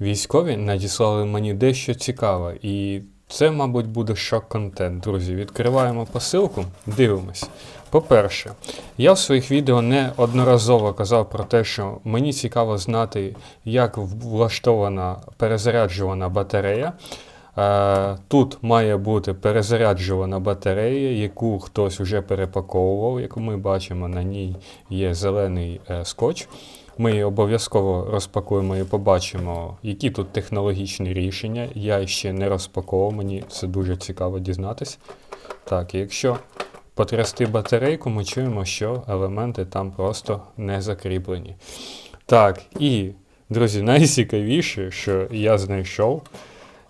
Військові надіслали мені дещо цікаве, і це, мабуть, буде шок-контент, друзі. Відкриваємо посилку, дивимось. По-перше, я в своїх відео неодноразово казав про те, що мені цікаво знати, як влаштована перезаряджувана батарея. Е, Тут має бути перезаряджувана батарея, яку хтось вже перепаковував. Як ми бачимо, на ній є зелений е, скотч. Ми її обов'язково розпакуємо і побачимо, які тут технологічні рішення. Я ще не розпаковував, мені це дуже цікаво дізнатись. Так, якщо потрясти батарейку, ми чуємо, що елементи там просто не закріплені. Так, і, друзі, найцікавіше, що я знайшов,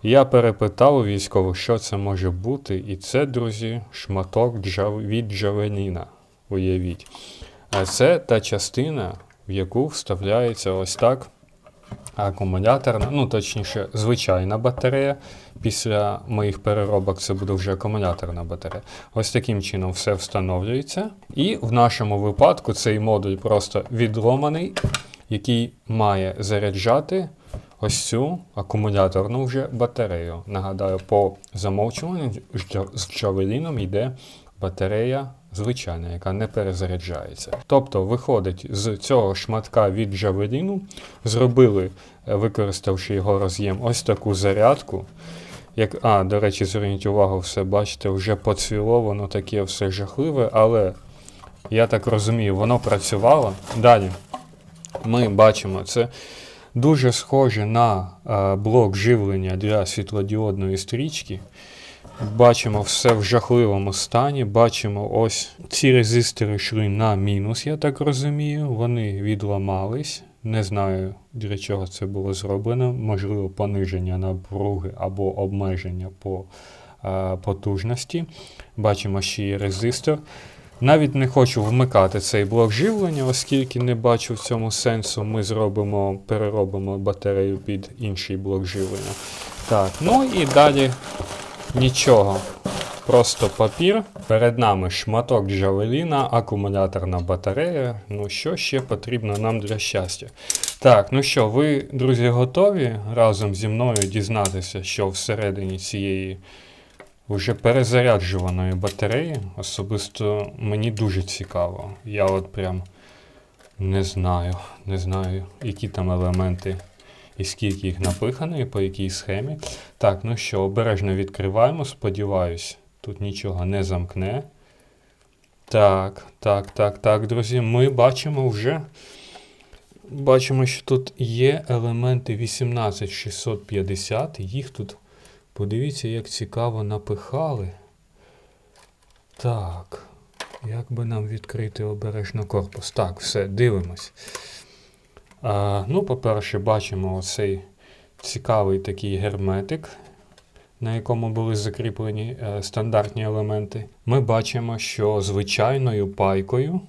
я перепитав у військових, що це може бути, і це, друзі, шматок джав... від джавеліна. Уявіть. А це та частина, в яку вставляється ось так акумуляторна, ну точніше, звичайна батарея. Після моїх переробок це буде вже акумуляторна батарея. Ось таким чином все встановлюється. І в нашому випадку цей модуль просто відломаний, який має заряджати ось цю акумуляторну вже батарею. Нагадаю, по замовчуванню з джавеліном йде батарея звичайна, яка не перезаряджається. Тобто, виходить, з цього шматка від джавеліну зробили, е, використавши його роз'єм, ось таку зарядку. Як, А, до речі, зверніть увагу, все бачите, вже поцвіло, воно таке все жахливе, але я так розумію, воно працювало. Далі ми бачимо, це дуже схоже на е, блок живлення для світлодіодної стрічки. Бачимо все в жахливому стані. Бачимо, ось ці резистори йшли на мінус, я так розумію. Вони відламались. Не знаю, для чого це було зроблено. Можливо, пониження напруги або обмеження по е, потужності. Бачимо ще є резистор. Навіть не хочу вмикати цей блок живлення, оскільки не бачу в цьому сенсу. Ми зробимо, переробимо батарею під інший блок живлення. Так, ну і далі нічого. Просто папір. Перед нами шматок джавеліна, акумуляторна батарея. Ну, що ще потрібно нам для щастя? Так, ну що, ви, друзі, готові разом зі мною дізнатися, що всередині цієї вже перезаряджуваної батареї? Особисто мені дуже цікаво. Я от прям не знаю, не знаю, які там елементи і скільки їх напихано, і по якій схемі. Так, ну що, обережно відкриваємо, сподіваюсь, тут нічого не замкне. Так, так, так, так, друзі, ми бачимо вже. Бачимо, що тут є елементи 18650, їх тут, подивіться, як цікаво напихали. Так, як би нам відкрити обережно корпус? Так, все, дивимось. Ну, по-перше, бачимо оцей цікавий такий герметик, на якому були закріплені е, стандартні елементи. Ми бачимо, що звичайною пайкою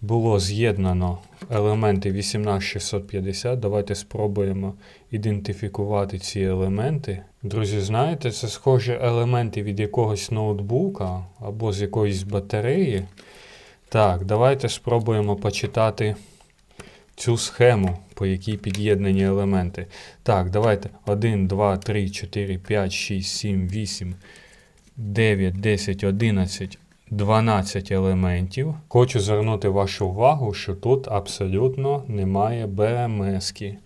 було з'єднано елементи 18650. Давайте спробуємо ідентифікувати ці елементи. Друзі, знаєте, це схоже елементи від якогось ноутбука або з якоїсь батареї. Так, давайте спробуємо почитати цю схему, по якій під'єднані елементи. Так, давайте 1, 2, 3, 4, 5, 6, 7, 8, 9, 10, 11, 12 елементів. Хочу звернути вашу увагу, що тут абсолютно немає БМС-ки.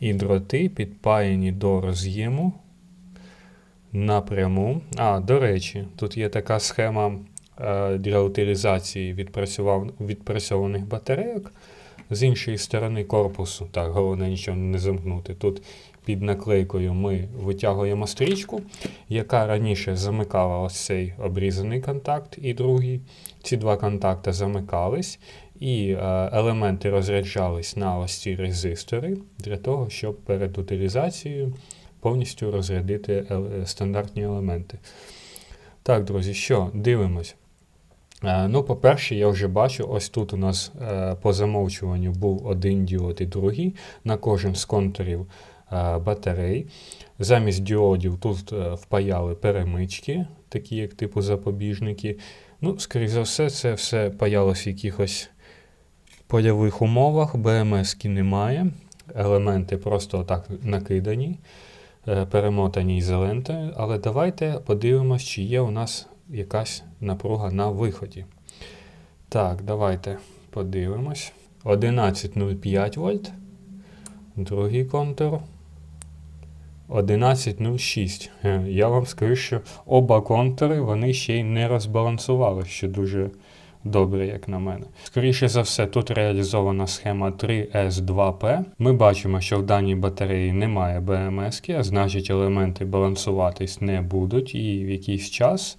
І дроти підпаяні до роз'єму напряму. А, до речі, тут є така схема е, для утилізації відпрацьованих батарейок. З іншої сторони корпусу, так, головне нічого не замкнути. Тут під наклейкою ми витягуємо стрічку, яка раніше замикала ось цей обрізаний контакт і другий. Ці два контакти замикались, і е, елементи розряджались на ось ці резистори для того, щоб перед утилізацією повністю розрядити е стандартні елементи. Так, друзі, що, дивимось. Е, ну, по-перше, я вже бачу, ось тут у нас е, по замовчуванню був один діод і другий на кожен з контурів е, батарей. Замість діодів тут впаяли перемички, такі як типу запобіжники. Ну, скоріш за все, це все паялось в якихось польових умовах, БМС немає. елементи просто так накидані, перемотані ізолентою. Але давайте подивимось, чи є у нас якась напруга на виході. Так, давайте подивимось. 11,05 вольт. Другий контур. 11.06. Е, Я вам скажу, що оба контури вони ще й не розбалансували, що дуже добре, як на мене. Скоріше за все, тут реалізована схема 3S2P. Ми бачимо, що в даній батареї немає БМС, а значить елементи балансуватись не будуть, і в якийсь час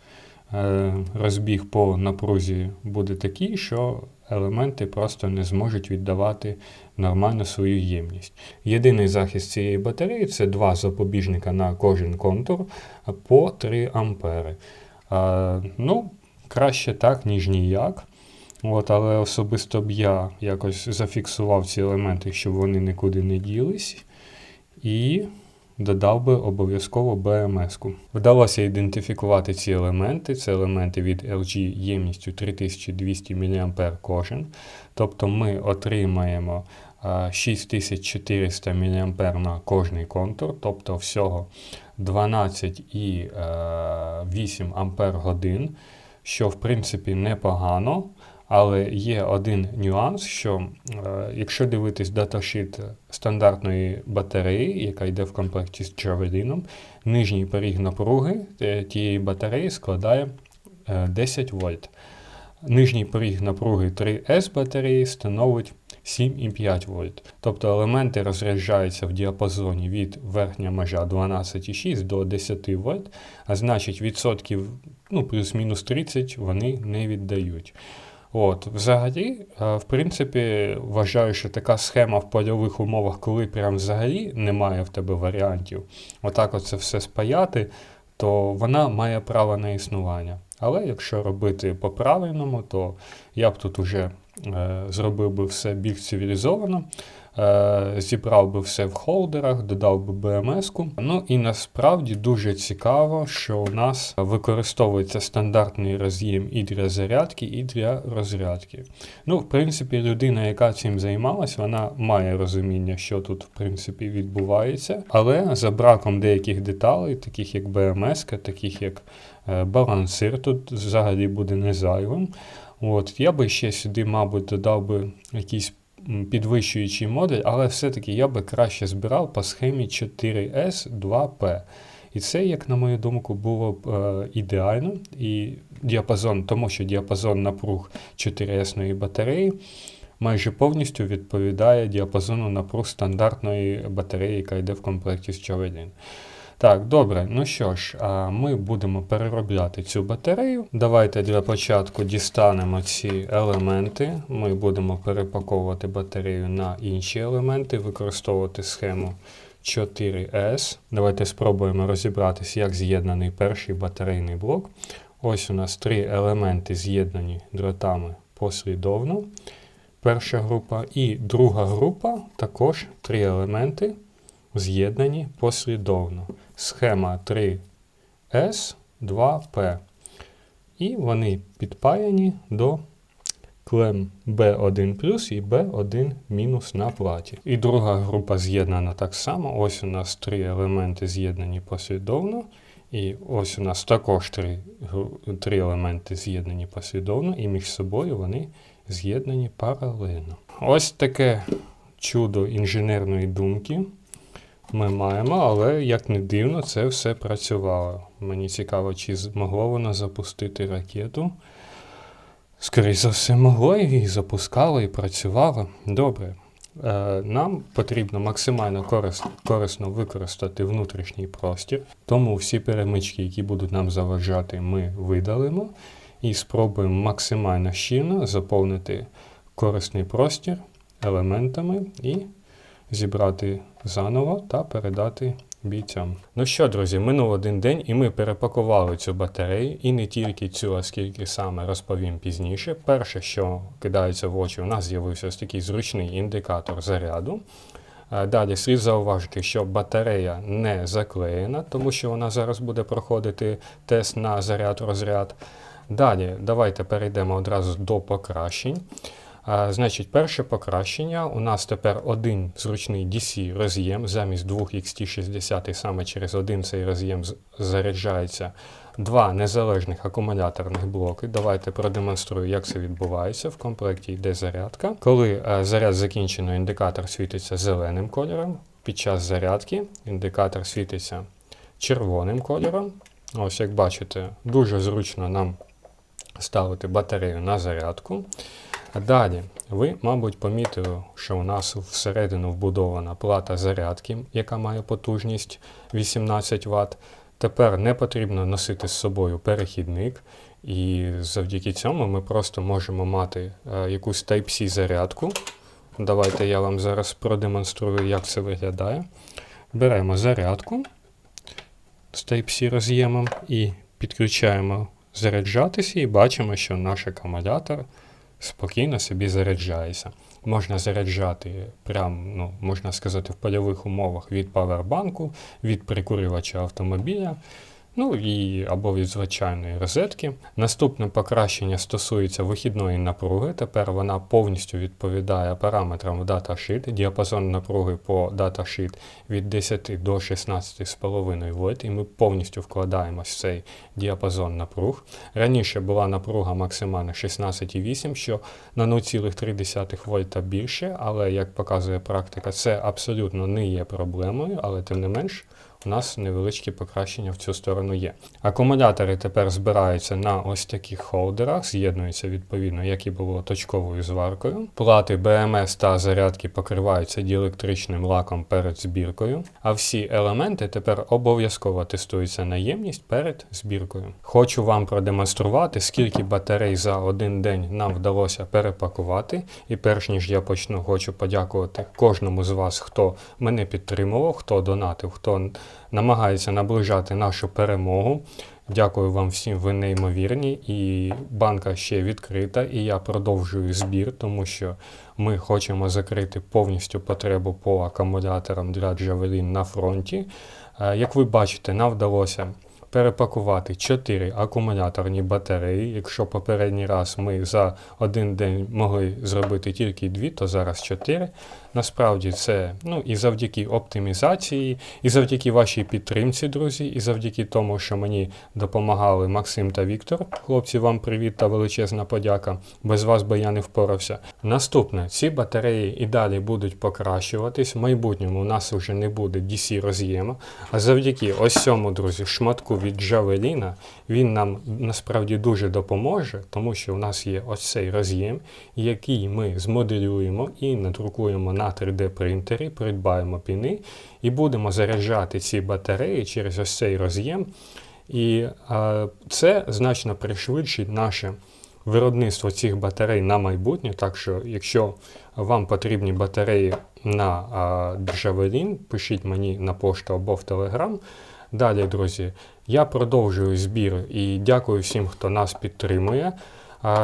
розбіг по напрузі буде такий, що елементи просто не зможуть віддавати нормально свою ємність. Єдиний захист цієї батареї це два запобіжника на кожен контур по 3 ампери. А, ну, краще так, ніж ніяк. От, але особисто б я якось зафіксував ці елементи, щоб вони нікуди не ділись. І додав би обов'язково БМС-ку. Вдалося ідентифікувати ці елементи. Це елементи від LG ємністю 3200 мА кожен. Тобто ми отримаємо 6400 мА на кожний контур, тобто всього 12,8 ампер годин, що в принципі непогано. Але є один нюанс, що е, якщо дивитись даташит стандартної батареї, яка йде в комплекті з джавеліном, нижній поріг напруги е, тієї батареї складає е, 10 вольт. Нижній поріг напруги 3S батареї становить 7,5 вольт. Тобто елементи розряджаються в діапазоні від верхня межа 12,6 до 10 вольт, а значить відсотків ну, плюс-мінус 30 вони не віддають. От, Взагалі, е, в принципі, вважаю, що така схема в польових умовах, коли прям взагалі немає в тебе варіантів, отак от це все спаяти, то вона має право на існування. Але якщо робити по-правильному, то я б тут уже е, зробив би все більш цивілізовано, зібрав би все в холдерах, додав би БМС-ку. Ну і насправді дуже цікаво, що у нас використовується стандартний роз'єм і для зарядки, і для розрядки. Ну, в принципі, людина, яка цим займалась, вона має розуміння, що тут в принципі відбувається, але за браком деяких деталей, таких як БМС, таких як е, балансир, тут взагалі буде не зайвим. От, Я би ще сюди, мабуть, додав би якийсь м, підвищуючий модуль, але все-таки я би краще збирав по схемі 4S2P. І це, як на мою думку, було б е, ідеально. І діапазон, тому що діапазон напруг 4S батареї майже повністю відповідає діапазону напруг стандартної батареї, яка йде в комплекті з Javelin. Так, добре, ну що ж, а ми будемо переробляти цю батарею. Давайте для початку дістанемо ці елементи. Ми будемо перепаковувати батарею на інші елементи, використовувати схему 4S. Давайте спробуємо розібратися, як з'єднаний перший батарейний блок. Ось у нас три елементи з'єднані дротами послідовно. Перша група. І друга група також три елементи з'єднані послідовно. Схема 3S2P. І вони підпаяні до клем B1 і B1 на платі. І друга група з'єднана так само. Ось у нас три елементи з'єднані послідовно. І ось у нас також три, три елементи з'єднані послідовно, і між собою вони з'єднані паралельно. Ось таке чудо інженерної думки ми маємо, але як не дивно, це все працювало. Мені цікаво, чи змогло воно запустити ракету. Скоріше за все, могло і запускало, і працювало. Добре. Е, Нам потрібно максимально корис- корисно використати внутрішній простір, тому всі перемички, які будуть нам заважати, ми видалимо і спробуємо максимально щільно заповнити корисний простір елементами і зібрати заново та передати бійцям. Ну що, друзі, минув один день, і ми перепакували цю батарею, і не тільки цю, а скільки саме розповім пізніше. Перше, що кидається в очі, у нас з'явився ось такий зручний індикатор заряду. Е, Далі слід зауважити, що батарея не заклеєна, тому що вона зараз буде проходити тест на заряд-розряд. Далі давайте перейдемо одразу до покращень. Значить, перше покращення. У нас тепер один зручний DC роз'єм замість двох XT60, саме через один цей роз'єм заряджається два незалежних акумуляторних блоки. Давайте продемонструю, як це відбувається. В комплекті йде зарядка. Коли е, заряд закінчено, індикатор світиться зеленим кольором. Під час зарядки індикатор світиться червоним кольором. Ось, як бачите, дуже зручно нам ставити батарею на зарядку. Далі, ви, мабуть, помітили, що у нас всередину вбудована плата зарядки, яка має потужність 18 Вт. Тепер не потрібно носити з собою перехідник, і завдяки цьому ми просто можемо мати е, якусь Type-C зарядку. Давайте я вам зараз продемонструю, як це виглядає. Беремо зарядку з Type-C роз'ємом і підключаємо заряджатися, і бачимо, що наш акумулятор спокійно собі заряджається. Можна заряджати прям, ну, можна сказати, в польових умовах від павербанку, від прикурювача автомобіля. Ну і або від звичайної розетки. Наступне покращення стосується вихідної напруги. Тепер вона повністю відповідає параметрам в даташит. Діапазон напруги по даташит від 10 до 16,5 вольт, і ми повністю вкладаємо в цей діапазон напруг. Раніше була напруга максимальна 16,8, що на 0,3 вольта більше, але як показує практика, це абсолютно не є проблемою, але тим не менш. У нас невеличкі покращення в цю сторону є. Акумулятори тепер збираються на ось таких холдерах, з'єднуються відповідно, як і було точковою зваркою. Плати BMS та зарядки покриваються діелектричним лаком перед збіркою, а всі елементи тепер обов'язково тестуються на ємність перед збіркою. Хочу вам продемонструвати, скільки батарей за один день нам вдалося перепакувати. І перш ніж я почну, хочу подякувати кожному з вас, хто мене підтримував, хто донатив, хто намагається наближати нашу перемогу. Дякую вам всім, ви неймовірні. І банка ще відкрита, і я продовжую збір, тому що ми хочемо закрити повністю потребу по акумуляторам для джавелін на фронті. Е, Як ви бачите, нам вдалося перепакувати 4 акумуляторні батареї. Якщо попередній раз ми за один день могли зробити тільки 2, то зараз 4. Насправді це ну, і завдяки оптимізації, і завдяки вашій підтримці, друзі, і завдяки тому, що мені допомагали Максим та Віктор. Хлопці, вам привіт та величезна подяка. Без вас би я не впорався. Наступне, ці батареї і далі будуть покращуватись. В майбутньому у нас вже не буде DC роз'єму. А завдяки ось цьому, друзі, шматку від Javelin, він нам насправді дуже допоможе, тому що у нас є ось цей роз'єм, який ми змоделюємо і надрукуємо на 3D принтері, придбаємо піни і будемо заряджати ці батареї через ось цей роз'єм. І е, це значно пришвидшить наше виробництво цих батарей на майбутнє. Так що, якщо вам потрібні батареї на Javelin, пишіть мені на пошту або в Telegram. Далі, друзі, я продовжую збір і дякую всім, хто нас підтримує.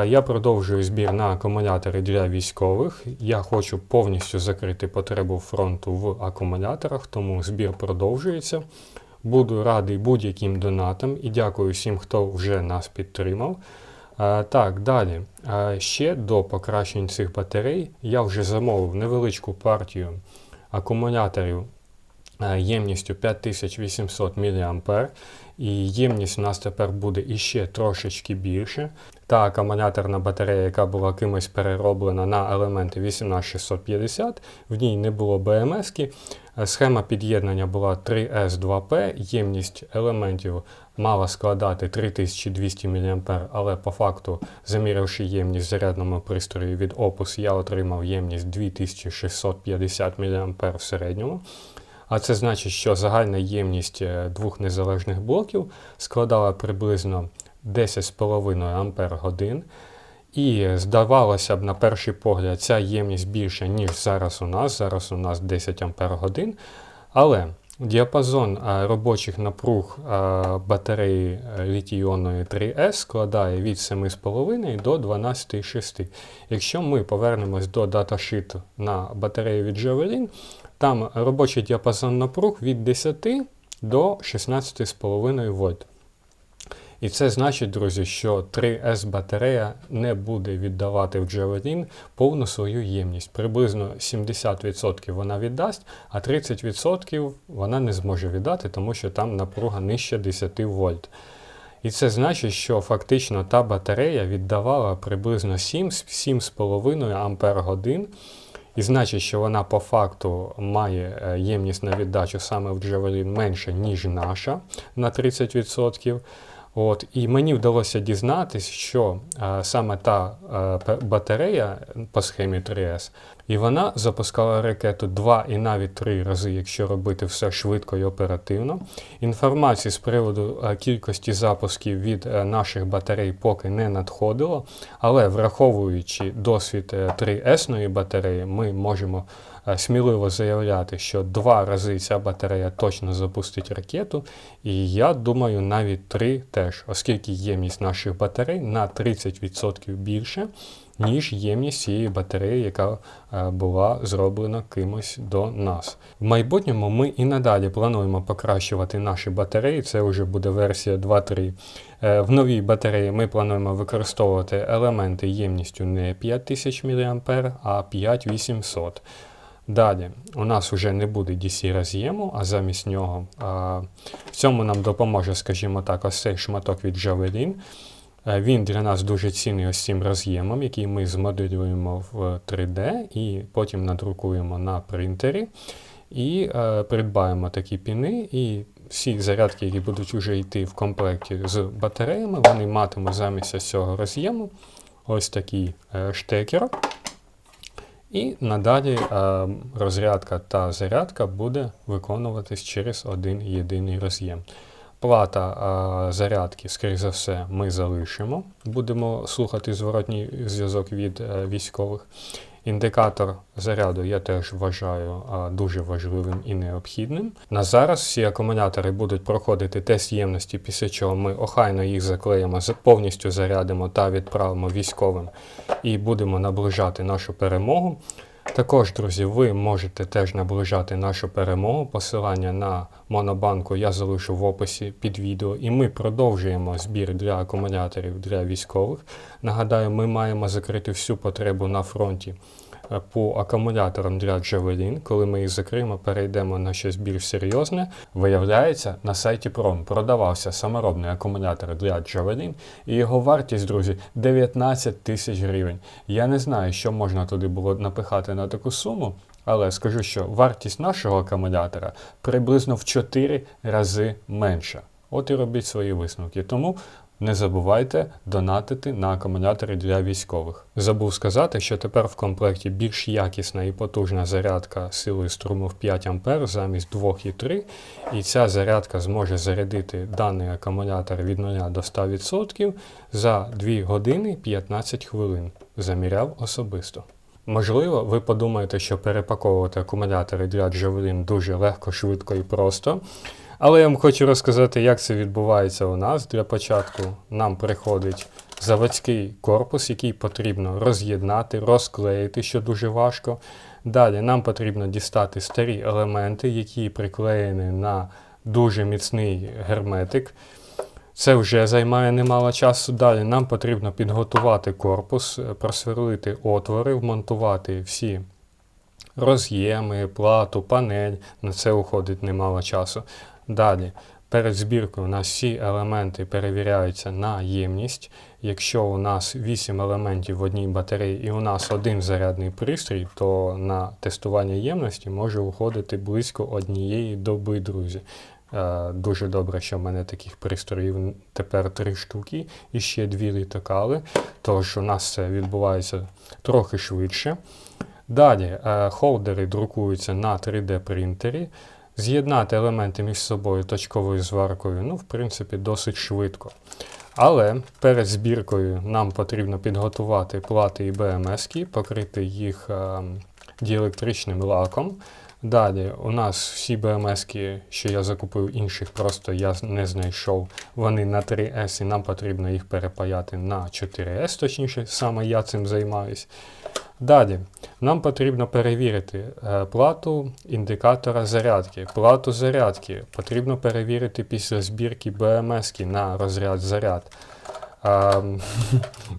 Я продовжую збір на акумулятори для військових. Я хочу повністю закрити потребу фронту в акумуляторах, тому збір продовжується. Буду радий будь-яким донатам і дякую всім, хто вже нас підтримав. Так, далі. Ще до покращень цих батарей я вже замовив невеличку партію акумуляторів ємністю 5800 мА. І ємність у нас тепер буде іще трошечки більше. Та акумуляторна батарея, яка була кимось перероблена на елементи 18650, в ній не було БМС. -ки. Е, Схема під'єднання була 3S2P, ємність елементів мала складати 3200 мА, але по факту, заміривши ємність в зарядному пристрої від Opus, я отримав ємність 2650 мА в середньому. А це значить, що загальна ємність е, двох незалежних блоків складала приблизно 10,5 Ампер годин. І здавалося б, на перший погляд, ця ємність більша, ніж зараз у нас. Зараз у нас 10 Ампер годин. Але діапазон е, робочих напруг е, батареї літій-іонної 3С складає від 7,5 до 12,6. Якщо ми повернемось до даташиту на батарею від Javelin, там робочий діапазон напруг від 10 до 16,5 вольт. І це значить, друзі, що 3С батарея не буде віддавати в Javelin повну свою ємність. Приблизно 70% вона віддасть, а 30% вона не зможе віддати, тому що там напруга нижче 10 вольт. І це значить, що фактично та батарея віддавала приблизно 7-7,5 ампер годин. І значить, що вона по факту має е, ємність на віддачу саме в Javelin менше, ніж наша на 30%. От, І мені вдалося дізнатись, що а, саме та а, батарея по схемі 3С, і вона запускала ракету 2 і навіть 3 рази, якщо робити все швидко і оперативно. Інформації з приводу кількості запусків від наших батарей поки не надходило, але враховуючи досвід 3С-ної батареї, ми можемо Е, сміливо заявляти, що два рази ця батарея точно запустить ракету, і я думаю, навіть три теж, оскільки ємність наших батарей на 30% більше, ніж ємність цієї батареї, яка е, була зроблена кимось до нас. В майбутньому ми і надалі плануємо покращувати наші батареї, це вже буде версія 2.3. Е, в новій батареї ми плануємо використовувати елементи ємністю не 5000 мА, а 5800. Далі у нас вже не буде DC роз'єму, а замість нього а, в цьому нам допоможе, скажімо так, ось цей шматок від Javelin. Е, він для нас дуже цінний ось цим роз'ємом, який ми змоделюємо в 3D і потім надрукуємо на принтері. І е, придбаємо такі піни, і всі зарядки, які будуть вже йти в комплекті з батареями, вони матимуть замість цього роз'єму ось такий е, штекер. І надалі е, розрядка та зарядка буде виконуватись через один єдиний роз'єм. Плата зарядки, скоріш за все, ми залишимо. Будемо слухати зворотній зв'язок від е, військових. Індикатор заряду я теж вважаю дуже важливим і необхідним. На зараз всі акумулятори будуть проходити тест ємності, після чого ми охайно їх заклеїмо, повністю зарядимо та відправимо військовим і будемо наближати нашу перемогу. Також, друзі, ви можете теж наближати нашу перемогу. Посилання на монобанку я залишу в описі під відео, і ми продовжуємо збір для акумуляторів для військових. Нагадаю, ми маємо закрити всю потребу на фронті по акумуляторам для Javelin. Коли ми їх закриємо, перейдемо на щось більш серйозне. Виявляється, на сайті Prom продавався саморобний акумулятор для Javelin, і його вартість, друзі, 19 тисяч гривень. Я не знаю, що можна туди було напихати на таку суму. Але скажу, що вартість нашого акумулятора приблизно в 4 рази менша. От і робіть свої висновки. Тому не забувайте донатити на акумулятори для військових. Забув сказати, що тепер в комплекті більш якісна і потужна зарядка силою струму в 5 А замість 2,3 і ця зарядка зможе зарядити даний акумулятор від 0 до 100% за 2 години 15 хвилин. Заміряв особисто. Можливо, ви подумаєте, що перепаковувати акумулятори для Javelin дуже легко, швидко і просто. Але я вам хочу розказати, як це відбувається у нас. Для початку нам приходить заводський корпус, який потрібно роз'єднати, розклеїти, що дуже важко. Далі нам потрібно дістати старі елементи, які приклеєні на дуже міцний герметик. Це вже займає немало часу. Далі нам потрібно підготувати корпус, просверлити отвори, вмонтувати всі роз'єми, плату, панель. На це уходить немало часу. Далі, перед збіркою у нас всі елементи перевіряються на ємність. Якщо у нас 8 елементів в одній батареї і у нас один зарядний пристрій, то на тестування ємності може уходити близько однієї доби, друзі. Е, дуже добре, що в мене таких пристроїв тепер три штуки і ще дві літакали, тож у нас це відбувається трохи швидше. Далі е, холдери друкуються на 3D-принтері. З'єднати елементи між собою точковою зваркою, ну, в принципі, досить швидко. Але перед збіркою нам потрібно підготувати плати і БМС, покрити їх е, діелектричним лаком. Далі у нас всі БМС, що я закупив інших, просто я не знайшов. Вони на 3С і нам потрібно їх перепаяти на 4С, точніше, саме я цим займаюсь. Далі, нам потрібно перевірити е, плату індикатора зарядки. Плату зарядки потрібно перевірити після збірки BMS на розряд заряд.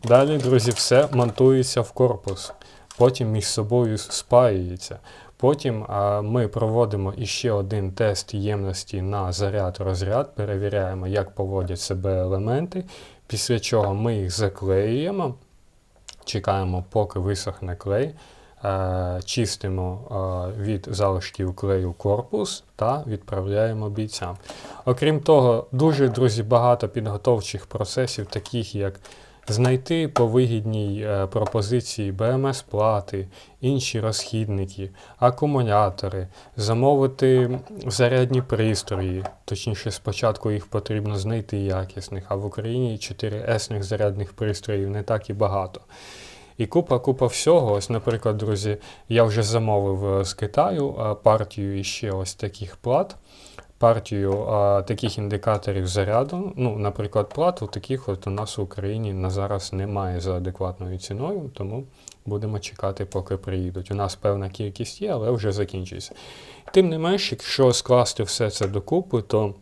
Далі, друзі, все монтується в корпус, потім між собою спаюється. Потім а, ми проводимо іще один тест ємності на заряд-розряд, перевіряємо, як поводять себе елементи, після чого ми їх заклеюємо, чекаємо, поки висохне клей, е, чистимо е, від залишків клею корпус та відправляємо бійцям. Окрім того, дуже, друзі, багато підготовчих процесів, таких як знайти по вигідній е, пропозиції БМС-плати, інші розхідники, акумулятори, замовити зарядні пристрої, точніше, спочатку їх потрібно знайти якісних, а в Україні 4С зарядних пристроїв не так і багато. І купа, купа всього. Ось, наприклад, друзі, я вже замовив е, з Китаю е, партію іще ось таких плат, партію а, таких індикаторів заряду. Ну, наприклад, плату таких от у нас в Україні на зараз немає за адекватною ціною, тому будемо чекати, поки приїдуть. У нас певна кількість є, але вже закінчується. Тим не менш, якщо скласти все це докупи, то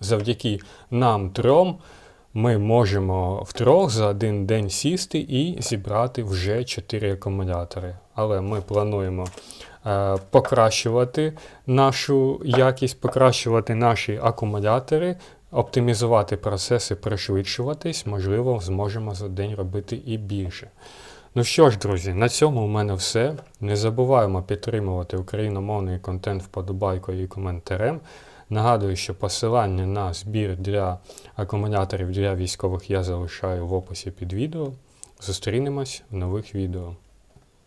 завдяки нам трьом ми можемо втрьох за один день сісти і зібрати вже 4 акумулятори. Але ми плануємо е, покращувати нашу якість, покращувати наші акумулятори, оптимізувати процеси, пришвидшуватись, можливо, зможемо за день робити і більше. Ну що ж, друзі, на цьому у мене все. Не забуваємо підтримувати україномовний контент вподобайкою і коментарем. Нагадую, що посилання на збір для акумуляторів для військових я залишаю в описі під відео. Зустрінемось в нових відео.